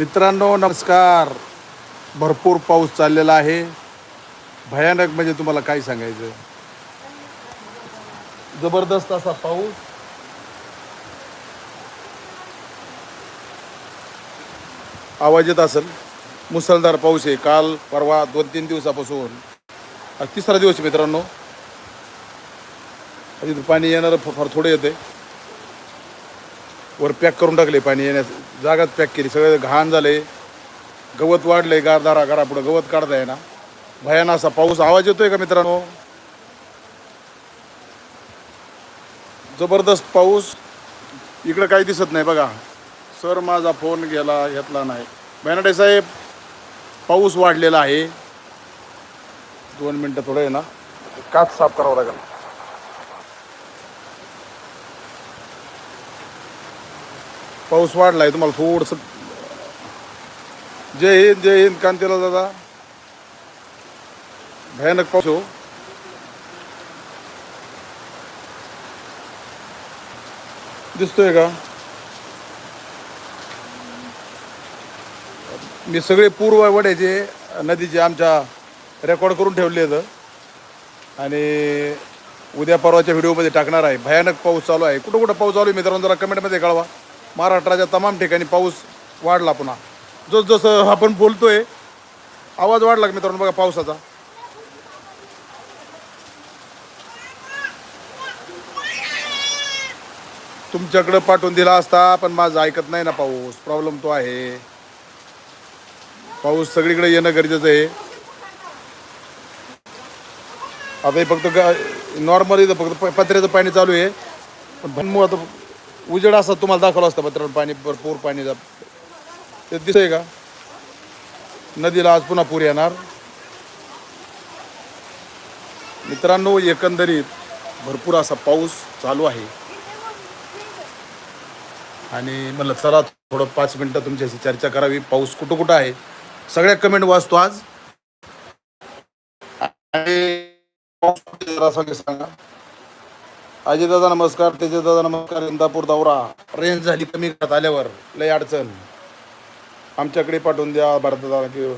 मित्रांनो नमस्कार. भरपूर पाऊस चाललेला आहे. भयानक म्हणजे तुम्हाला काय सांगायचं? जबरदस्त असा पाऊस. आवाज येत असेल. मुसळधार पाऊस आहे. काल परवा दोन तीन दिवसापासून तिसरा दिवस आहे मित्रांनो. तिथं पाणी येणारं फार थोडं येते वर पॅक करून टाकले पाणी येण्यास. जागाच पॅक केली. सगळं घाण झाले. गवत वाढले गारदारा घरा पुढं गवत काढता ना भयान असा पाऊस आवाज येतोय का मित्रांनो? जबरदस्त पाऊस. इकडं काही दिसत नाही बघा. सर माझा फोन गेला घेतला नाही. बॅनडे साहेब पाऊस वाढलेला आहे. दोन मिनटं थोडं आहे ना. काच साफ करावं लागेल. पाऊस वाढलाय तुम्हाला थोडस जय हिंद जय हिंद कांतीला दादा. भयानक पाऊस हो. दिसतोय का? मी सगळे पूर्व वड्याचे नदीचे आमच्या रेकॉर्ड करून ठेवले आहेत. आणि उद्या परवाच्या व्हिडिओमध्ये टाकणार आहे. भयानक पाऊस चालू आहे. कुठं कुठं पाऊस चालू आहे मित्रांनो? जरा कमेंटमध्ये कळवा. महाराष्ट्राच्या तमाम ठिकाणी पाऊस वाढला पुन्हा. जस जसं आपण बोलतोय आवाज वाढला का मित्रांनो? बघा पावसाचा. तुमच्याकडं पाठवून दिला असता पण माझं ऐकत नाही ना पाऊस. प्रॉब्लेम तो आहे. पाऊस सगळीकडे येणं गरजेचं आहे. आता हे फक्त नॉर्मल इथं फक्त पत्र्याचं पाणी चालू आहे. पण आता उजेड असं तुम्हाला दाखवलं असतं पत्र्याचं पाणी भरपूर पाणी ते दिसतंय का? नदीला आज पुन्हा पूर येणार. मित्रांनो एकंदरीत भरपूर असा पाऊस चालू आहे. आणि म्हणलं चला थोडं पाच मिनटं तुमच्याशी चर्चा करावी. पाऊस कुठं कुठं आहे? सगळ्या कमेंट वाचतो आज. जरा सांगा अजय दादा नमस्कार तेजय दादा नमस्कार इंदापूर दौरा. रेंज झाली कमी करत आल्यावर लय अडचण. आमच्याकडे पाठवून द्या भारत दादा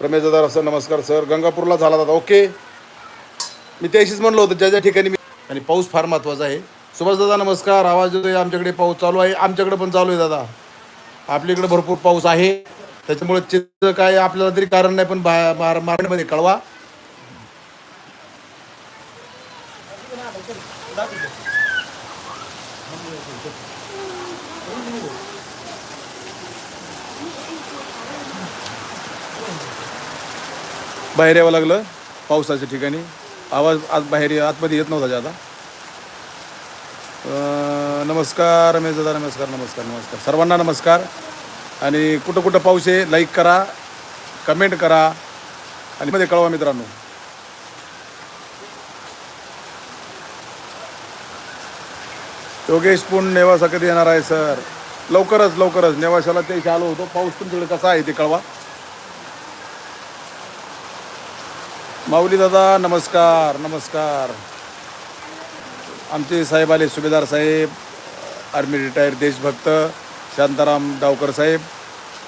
रमेश दादा सर नमस्कार सर. गंगापूरला झाला दादा ओके. मी त्याशीच म्हणलो होतं ज्या ज्या ठिकाणी मी आणि पाऊस फार महत्त्वाचा आहे. सुभाष दादा नमस्कार. आवाज येतोय आमच्याकडे पाऊस चालू आहे. आमच्याकडे पण चालू आहे दादा. आपल्याकडे भरपूर पाऊस आहे. त्याच्यामुळे चित्र काय आपल्याला तरी कारण नाही पण बा- मार- मार्केटमध्ये कळवा. बाहेर यावं लागलं पावसाच्या ठिकाणी. आवाज आज बाहेर आतमध्ये येत नव्हता जादा. नमस्कार रमेश दादा नमस्कार नमस्कार नमस्कार. सर्वांना नमस्कार. आणि कुठं कुठं पाऊस आहे लाईक करा कमेंट करा. आणि मध्ये कळवा मित्रांनो. योगेश पुण नेवासा कधी येणार आहे सर लवकरच लवकरच. नेवाशाला ते आलो होतो. पाऊस पण तिकडे कसा आहे ते कळवा. माऊली दादा नमस्कार नमस्कार. आमचे साहेब आले सुभेदार साहेब आर्मी रिटायर देशभक्त शांताराम डावकर साहेब.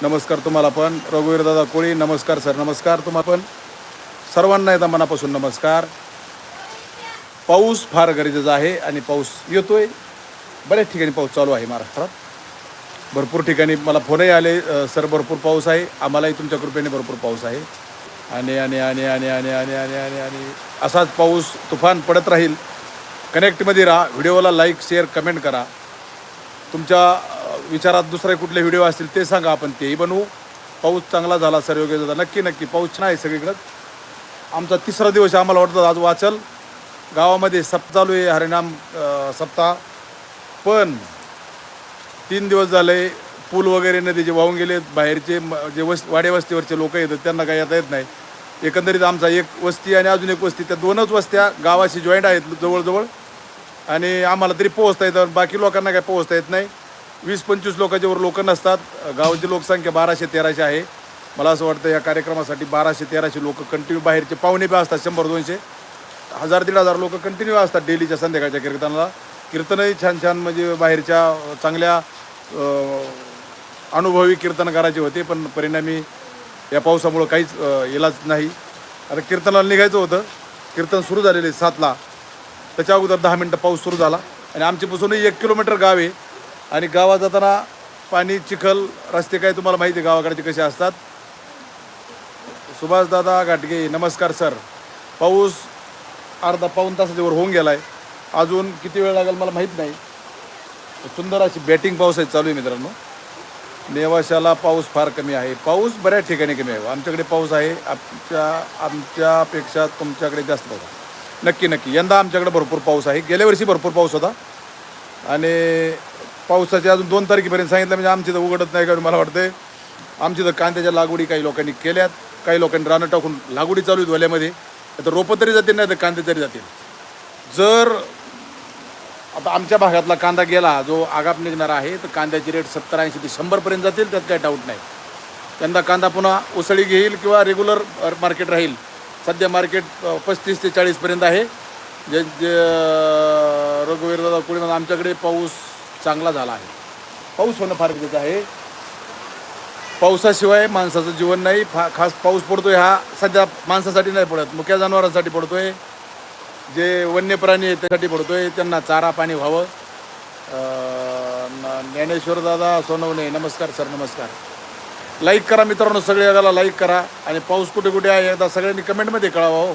नमस्कार तुम्हाला पण. रघुवीर दादा कोळी नमस्कार सर नमस्कार तुम्हाला पण. सर्वांना एकदा मनापासून नमस्कार. पाऊस फार गरजेचा आहे आणि पाऊस येतो आहे बऱ्याच ठिकाणी पाऊस चालू आहे महाराष्ट्रात. भरपूर ठिकाणी मला फोनही आले सर भरपूर पाऊस आहे. आम्हालाही तुमच्या कृपेने भरपूर पाऊस आहे. आणि आणि आणि आणि आणि आणि आणि आणि आणि. असाच पाऊस तुफान पडत राहील. कनेक्टमध्ये राहा. व्हिडिओला लाईक शेअर कमेंट करा. तुमच्या विचारात दुसरे कुठले व्हिडिओ असतील ते सांगा. आपण तेही बनवू. पाऊस चांगला झाला सर योग्य झाला. नक्की नक्की. पाऊस छान आहे सगळीकडं. आमचा तिसरा दिवस आम्हाला वाटतं आज वाचल. गावामध्ये सप चालू आहे. हरिणाम सप्ताह. पण तीन दिवस झाले पूल वगैरे नदीचे वाहून गेले बाहेरचे जे वस् वाडे वस्तीवरचे लोक येतात त्यांना काही येता येत नाही. एकंदरीत आमचा एक वस्ती आणि अजून एक वस्ती त्या दोनच वस्त्या गावाशी जॉईंट आहेत जवळजवळ. आणि आम्हाला तरी पोहोचता येतं बाकी लोकांना काही पोहोचता येत नाही. वीस पंचवीस लोकांच्यावर लोक नसतात. गावाची लोकसंख्या बाराशे तेराशे आहे. मला असं वाटतं या कार्यक्रमासाठी बाराशे तेराशे लोक कंटिन्यू बाहेरचे पाहुणे बी असतात शंभर दोनशे. हजार दीड हजार लोक कंटिन्यू असतात डेलीच्या संध्याकाळच्या कीर्तनाला. कीर्तनही छान छान म्हणजे बाहेरच्या चांगल्या अनुभवी अनुभवी कीर्तनकाराचे होते पण परिणामी या पावसामुळं काहीच इलाज नाही. आता कीर्तनाला निघायचं होतं. कीर्तन सुरू झालेले सातला. त्याच्या अगोदर दहा मिनटं पाऊस सुरू झाला. आणि आमच्यापासूनही एक किलोमीटर गाव आहे. आणि गावात जाताना पाणी चिखल रस्ते काय तुम्हाला माहिती आहे? गावाकडचे कसे असतात? सुभाषदादा घाटगे नमस्कार सर. पाऊस अर्धा पाऊन तासाच्यावर वर होऊन आहे अजून किती वेळ लागेल मला माहीत नाही. सुंदर अशी बॅटिंग पाऊस आहे चालू आहे मित्रांनो. नेवाशाला पाऊस फार कमी आहे. पाऊस बऱ्याच ठिकाणी कमी आहे. आमच्याकडे पाऊस आहे. आमच्या आमच्यापेक्षा तुमच्याकडे जास्त पाऊस आहे. नक्की नक्की. यंदा आमच्याकडे भरपूर पाऊस आहे. गेल्या वर्षी भरपूर पाऊस होता. आणि पावसाचे अजून दोन तारखेपर्यंत सांगितलं म्हणजे आमची तर उघडत नाही कारण मला वाटतं आमची तर कांद्याच्या लागवडी काही लोकांनी केल्यात. काही लोकांनी रानं टाकून लागवडी चालू आहेत वल्यामध्ये. तर रोपं तरी जातील नाही तर कांदे तरी जातील. जर आता आमच्या भागातला कांदा गेला जो आगाप निघणार आहे तर कांद्याची रेट सत्तर ऐंशी ते शंभरपर्यंत जातील त्यात काही डाऊट नाही. त्यांना कांदा पुन्हा उसळी घेईल किंवा रेग्युलर मार्केट राहील. सध्या मार्केट पस्तीस ते चाळीसपर्यंत आहे. जे जे रघुवीर कुणी आमच्याकडे पाऊस चांगला झाला आहे. पाऊस होणं फार गरजेचं आहे. पावसाशिवाय माणसाचं जीवन नाही. फा खास पाऊस पडतोय हा सध्या माणसासाठी नाही पडत मुक्या जनावरांसाठी पडतो आहे जे वन्य प्राणी आहेत त्यासाठी पडतोय त्यांना चारा पाणी व्हावं. अं, ज्ञानेश्वर दादा सोनवणे नमस्कार सर नमस्कार. लाईक करा मित्रांनो सगळे जगाला लाईक करा आणि पाऊस कुठे कुठे आहे एकदा सगळ्यांनी कमेंटमध्ये कळावा हो.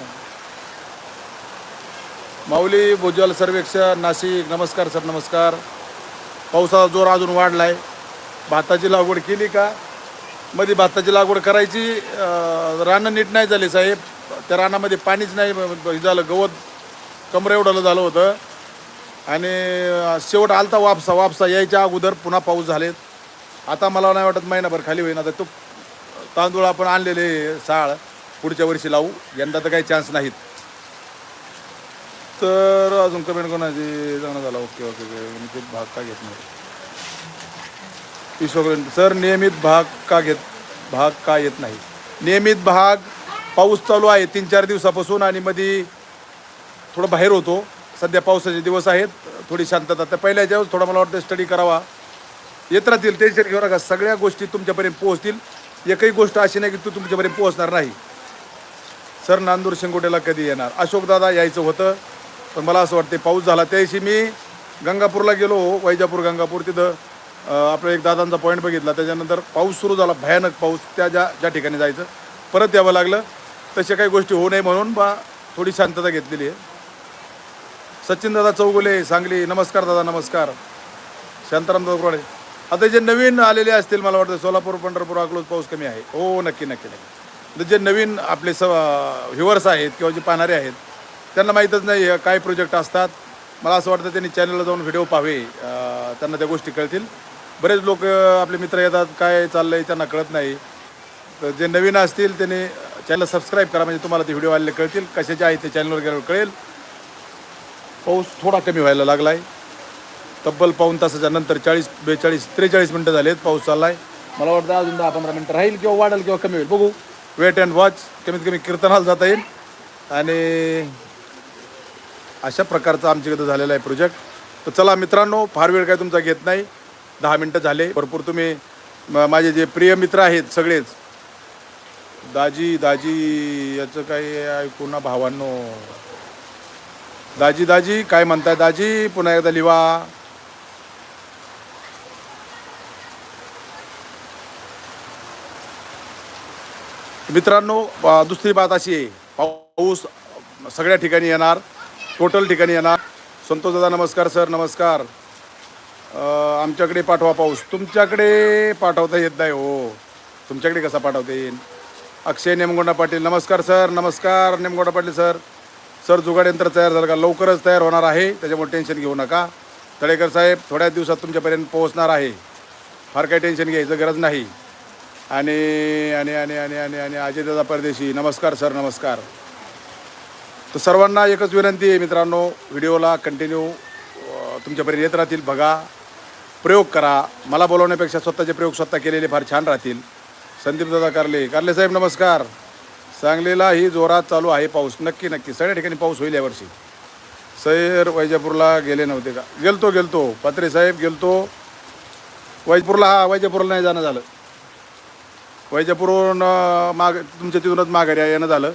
माऊली भुजल सर्वेक्षण नाशिक नमस्कार सर नमस्कार. पावसाचा जोर अजून वाढलाय. भाताची लागवड केली का? मध्ये भाताची लागवड करायची रानं नीट नाही झाली साहेब. त्या रानामध्ये पाणीच नाही झालं गवत. कमरे एवढं झालं होतं. आणि शेवट आलता वापसा. वापसा यायच्या अगोदर पुन्हा पाऊस झालेत. आता मला नाही वाटत महिनाभर खाली होईन आता तो तांदूळ आपण आणलेले साळ पुढच्या वर्षी लावू. यंदा तर काही चान्स नाहीत. तर अजून कमेंट कोणाची? जाणं झाला. ओके ओके नियमित भाग का घेत नाही? सर नियमित भाग का घेत भाग का येत नाही? नियमित भाग पाऊस चालू आहे तीन चार दिवसापासून आणि मध्ये थोडं बाहेर होतो. सध्या पावसाचे दिवस आहेत. थोडी शांतता. त्या पहिल्या ज्यावेळेस थोडा मला वाटतं स्टडी करावा. येत राहतील टेन्शन घेऊ नका. सगळ्या गोष्टी तुमच्यापर्यंत पोहोचतील. एकही गोष्ट अशी नाही की तू तुमच्यापर्यंत पोहोचणार नाही. सर नांदूर शेंगोटेला कधी येणार? अशोकदादा यायचं होतं पण मला असं वाटते पाऊस झाला. त्या दिवशी मी गंगापूरला गेलो हो, वैजापूर गंगापूर. तिथं आपला आपलं एक दादांचा पॉईंट बघितला. त्याच्यानंतर पाऊस सुरू झाला. भयानक पाऊस त्या ज्या ज्या ठिकाणी जायचं. परत यावं लागलं. तशा काही गोष्टी होऊ नये म्हणून बा थोडी शांतता घेतलेली आहे. सचिन दादा चौगुले सांगली नमस्कार दादा नमस्कार. शांताराम दादा कुराडे आता जे नवीन आलेले असतील मला वाटतं सोलापूर पंढरपूर अकलूज पाऊस कमी आहे. हो नक्की नक्की नक्की. तर जे नवीन आपले स व्ह्युअर्स आहेत किंवा जे पाहणारे आहेत त्यांना माहीतच नाही काय प्रोजेक्ट असतात. मला असं वाटतं त्यांनी चॅनलला जाऊन व्हिडिओ पाहावे. त्यांना त्या गोष्टी कळतील. बरेच लोक आपले मित्र येतात काय चाललं आहे त्यांना कळत नाही. तर जे नवीन असतील त्यांनी चॅनल सबस्क्राईब करा म्हणजे तुम्हाला ते व्हिडिओ आलेले कळतील कशाचे आहेत ते चॅनलवर गेल्यावर कळेल. पाऊस थोडा कमी व्हायला लागला आहे तब्बल पाऊन तासाच्या नंतर चाळीस बेचाळीस त्रेचाळीस मिनटं झालेत पाऊस चाललाय. मला वाटतं अजून दहा पंधरा मिनटं राहील किंवा वाढेल किंवा कमी होईल. बघू. Wait and watch. कमीत कमी कीर्तनाला जाता येईल. आणि अशा प्रकारचा आमच्याकडे झालेला आहे प्रोजेक्ट. तर चला मित्रांनो फार वेळ काय तुमचा घेत नाही. दहा मिनटं झाले. भरपूर तुम्ही म- माझे जे प्रिय मित्र आहेत सगळेच. दाजी दाजी याचं काही ऐकू ना भावांनो. दाजी दाजी काय म्हणताय दाजी? पुन्हा एकदा लिवा. मित्रांनो दुसरी बात अशी आहे. पाऊस सगळ्या ठिकाणी येणार टोटल ठिकाणी येणार. संतोष दादा नमस्कार सर नमस्कार. आमच्याकडे पाठवा पाऊस. तुमच्याकडे पाठवता येत नाही हो. तुमच्याकडे कसा पाठवता येईल अक्षय नेमगोंडा पाटील नमस्कार सर नमस्कार नेमगोंडा पाटील सर. सर जुगाड यंत्र तयार झालं का? लवकरच तयार होणार आहे. त्याच्यामुळे टेन्शन घेऊ नका. तळेकर साहेब थोड्या दिवसात तुमच्यापर्यंत पोहोचणार आहे. फार काही टेन्शन घ्यायचं गरज नाही. आणि आणि आणि आणि आणि आणि अजयदादा परदेशी. नमस्कार सर नमस्कार. तर सर्वांना एकच विनंती आहे मित्रांनो व्हिडिओला कंटिन्यू तुमच्यापर्यंत येत राहतील बघा. प्रयोग करा. मला बोलवण्यापेक्षा स्वतःचे प्रयोग स्वतः केलेले फार छान राहतील. संदीप दादा कारले. कारले साहेब नमस्कार. सांगलीला ही जोरात चालू आहे पाऊस. नक्की नक्की. सगळ्या ठिकाणी पाऊस होईल यावर्षी सैर वैजापूरला गेले नव्हते का? गेलतो गेलतो. पात्रे साहेब गेलतो. वैजपूरला हा वैजापूरला नाही जाणं झालं. वैजपूरहून माग तुमच्या तिथूनच माघारी येणं झालं.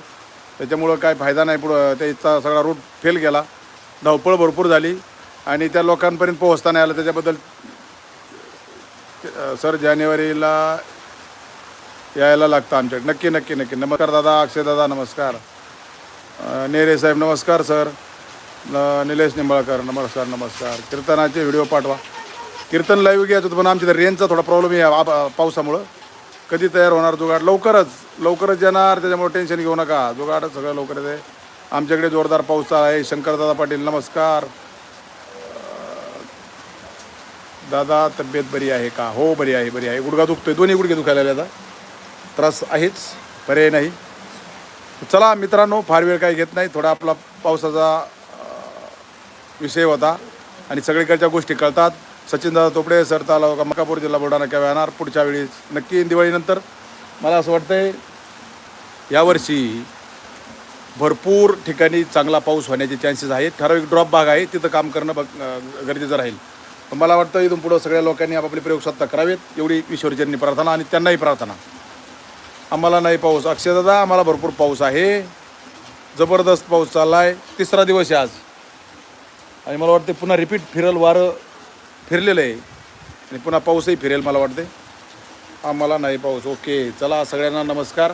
त्याच्यामुळं काय फायदा नाही पुढं. त्याचा सगळा रूट फेल गेला. धावपळ भरपूर झाली. आणि त्या लोकांपर्यंत पोहोचता नाही आलं. त्याच्याबद्दल सर जानेवारीला यायला लागतं आमच्याकडे. नक्की नक्की नक्की. नमस्कार दादा अक्षय दादा नमस्कार. नेरे साहेब नमस्कार सर. निलेश निंबाळकर नमस्कार नमस्कार. कीर्तनाचे व्हिडिओ पाठवा. कीर्तन लाईव्ह घ्यायचं होतं पण आमच्या इथं रेंजचा थोडा प्रॉब्लेम आहे आ- पावसामुळं. कधी तयार होणार जुगाड? लवकरच लवकरच येणार त्याच्यामुळे टेन्शन घेऊ नका. जुगाड सगळं लवकर येते. आमच्याकडे जोरदार पाऊस आहे. शंकरदादा पाटील नमस्कार. दादा तब्येत बरी आहे का? हो बरी आहे बरी आहे. गुडघा दुखतोय. दोन्ही गुडघे दुखायला आता. त्रास आहेच पर्याय नाही. चला मित्रांनो फार वेळ काही घेत नाही. थोडा आपला पावसाचा विषय होता. आणि सगळीकडच्या गोष्टी कळतात. सचिनदादा तोपडे सर तालुका मकापूर जिल्हा बुलढाणा केव्हा येणार? पुढच्या वेळी नक्की दिवाळीनंतर. मला असं वाटतंय यावर्षी भरपूर ठिकाणी चांगला पाऊस होण्याचे चान्सेस आहेत. ठराविक ड्रॉप भाग आहे. तिथं काम करणं बघ गरजेचं राहील. पण मला वाटतं इथून पुढं सगळ्या लोकांनी आपापले प्रयोग स्वतः करावेत. एवढी ईश्वरचरणी प्रार्थना आणि त्यांनाही प्रार्थना. आम्हाला नाही पाऊस. अक्षयदादा आम्हाला भरपूर पाऊस आहे. जबरदस्त पाऊस चालला आहे तिसरा दिवस आहे आज. आणि मला वाटते पुन्हा रिपीट फिरल वारं फिरलेलं आहे. आणि पुन्हा पाऊसही फिरेल मला वाटते आम्हाला नाही पाऊस. ओके. चला सगळ्यांना नमस्कार.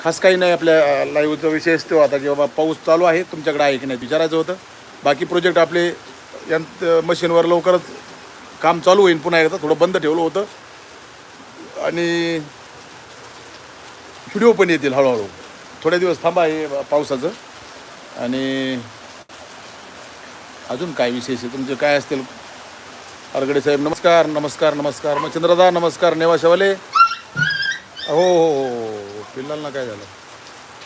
खास काही नाही आपल्या लाईव्हचा विषय तो आता की बाबा पाऊस चालू आहे. तुमच्याकडे आहे की नाही विचारायचं होतं. बाकी प्रोजेक्ट आपले यंत मशीनवर लवकरच काम चालू होईल पुन्हा एकदा. थोडं बंद ठेवलं होतं. आणि व्हिडिओ पण येतील हळूहळू. थोडे दिवस थांबा हे पावसाचं. आणि अजून काय विशेष आहे? तुमचे काय असतील? अरगडे साहेब नमस्कार नमस्कार नमस्कार. मग चंद्रदा नमस्कार. नेवा शेवाले. हो हो हो, हो, हो. पिल्लांना काय झालं?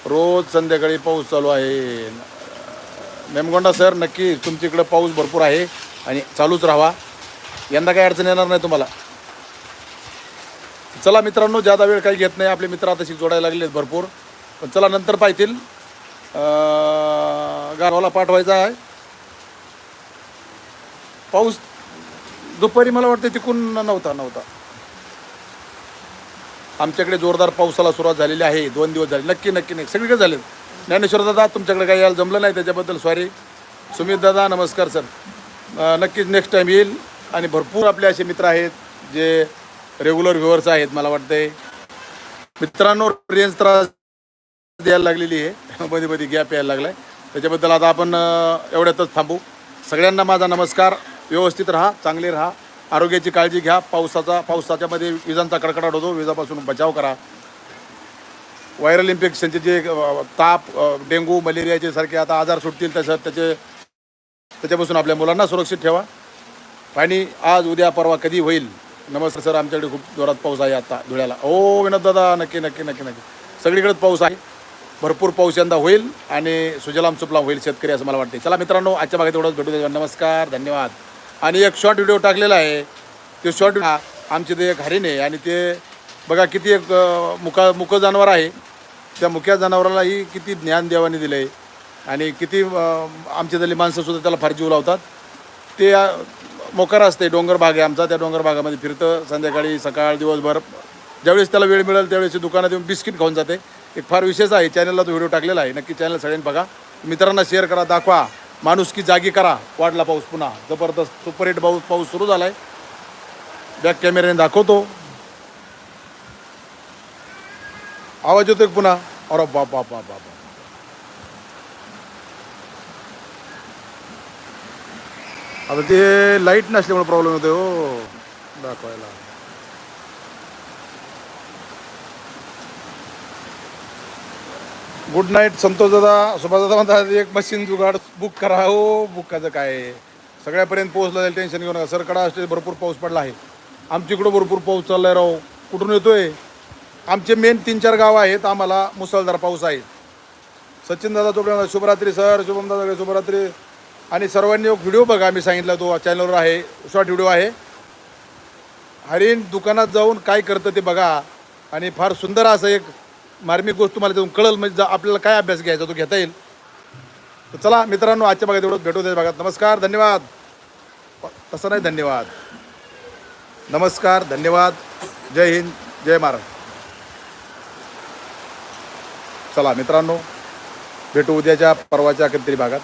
रोज संध्याकाळी पाऊस चालू आहे. मेमगोंडा सर नक्की तुमच्याकडं पाऊस भरपूर आहे आणि चालूच राहावा. यंदा काही अडचण येणार नाही तुम्हाला. चला मित्रांनो जादा वेळ काही घेत नाही आपले मित्र आता शिक जोडायला लागले आहेत भरपूर. पण चला नंतर पाहतील. गारवाला पाठवायचा आहे. पाऊस दुपारी मला वाटतं तिकून नव्हता नव्हता. आमच्याकडे जोरदार पावसाला सुरुवात झालेली आहे. दोन दिवस झाले. नक्की नक्की नक्की. सगळीकडे झाले. ज्ञानेश्वर दादा तुमच्याकडे काही यायला जमलं नाही त्याच्याबद्दल सॉरी सुमित दादा नमस्कार सर नक्कीच नेक्स्ट टाईम येईल. आणि भरपूर आपले असे मित्र आहेत जे रेग्युलर व्ह्युअर्स आहेत मला वाटतंय. मित्रांनो रेंज त्रास द्यायला लागलेली आहे. मध्ये मध्ये गॅप यायला लागलाय. त्याच्याबद्दल आता आपण एवढ्यातच थांबू. सगळ्यांना माझा नमस्कार. व्यवस्थित राहा चांगले राहा. आरोग्याची काळजी घ्या. पावसाचा पावसाच्यामध्ये विजांचा कडकडाट होतो. विजापासून बचाव करा. व्हायरल इन्फेक्शनचे जे ताप डेंगू डेंग्यू मलेरियाचे सारखे आता आजार सुटतील तसं त्याचे त्याच्यापासून आपल्या मुलांना सुरक्षित ठेवा. आणि आज उद्या परवा कधी होईल? नमस्कार सर आमच्याकडे खूप जोरात पाऊस आहे आता धुळ्याला. हो विनोद दादा नक्की नक्की नक्की नक्की. सगळीकडेच पाऊस आहे. भरपूर पाऊस यंदा होईल आणि सुजलाम सुपलाम होईल शेतकरी असं मला वाटते चला मित्रांनो आजच्या भागात एवढंच. भेटू द्या नमस्कार धन्यवाद. आणि एक शॉर्ट व्हिडिओ टाकलेला आहे. ते शॉर्ट आमचे ते एक हरिण आहे आणि ते बघा किती एक मुका मुकं जनावर आहे. त्या मुक्या जनावरालाही किती ज्ञान देवाने दिलं आहे आणि किती अं, आमच्या माणसंसुद्धा त्याला फार जीव लावतात. ते मोकार असते डोंगर भाग आहे आमचा त्या डोंगर भागामध्ये फिरतं संध्याकाळी सकाळ दिवसभर. ज्यावेळेस त्याला वेळ मिळेल त्यावेळेस ते दुकानात येऊन बिस्किट खाऊन जाते. एक फार विशेष आहे चॅनलला तो व्हिडिओ टाकलेला आहे. नक्की चॅनल सगळ्यांनी बघा. मित्रांना शेअर करा दाखवा. माणूस की जागी करा. वाढला पाऊस पुन्हा. जबरदस्त सुपरहिट पाऊस पाऊस सुरू झाला आहे बॅक कॅमेऱ्याने दाखवतो. आवाज येतो पुन्हा? अरे बाप बाप बाप बाप. आता ते लाइट नसल्यामुळे प्रॉब्लेम होते हो. दाखवायला. गुड नाईट संतोष दादा. सुभाष दादा म्हणतात एक मशीन जुगाड बुक करा हो. बुकाचं काय? सगळ्यापर्यंत पोहोचलं जाईल टेन्शन घेऊ नका. सर कडा असते भरपूर पाऊस पडला आहे. आमच्या इकडं भरपूर पाऊस चाललाय राव. कुठून येतोय? आमचे मेन तीन चार गाव आहेत. आम्हाला मुसळधार पाऊस आहे. सचिन दादा चोपडे शुभरात्री सर शुभम दादा शुभरात्री. आणि सर्वांनी एक व्हिडिओ बघा आम्ही सांगितला तो चॅनलवर आहे शॉर्ट व्हिडिओ आहे. हरिण दुकानात जाऊन काय करतं ते बघा. आणि फार सुंदर असं एक मार्मिक गोष्ट तुम्हाला जाऊन कळल म्हणजे जा- आपल्याला काय अभ्यास घ्यायचा तो घेता येईल. तर चला मित्रांनो आजच्या भागात एवढं भेटू दे भागात. नमस्कार धन्यवाद. तसं नाही धन्यवाद. नमस्कार धन्यवाद. जय हिंद जय महाराष्ट्र. चला मित्रांनो भेटू उद्याच्या परवाच्या कितीतरी भागात.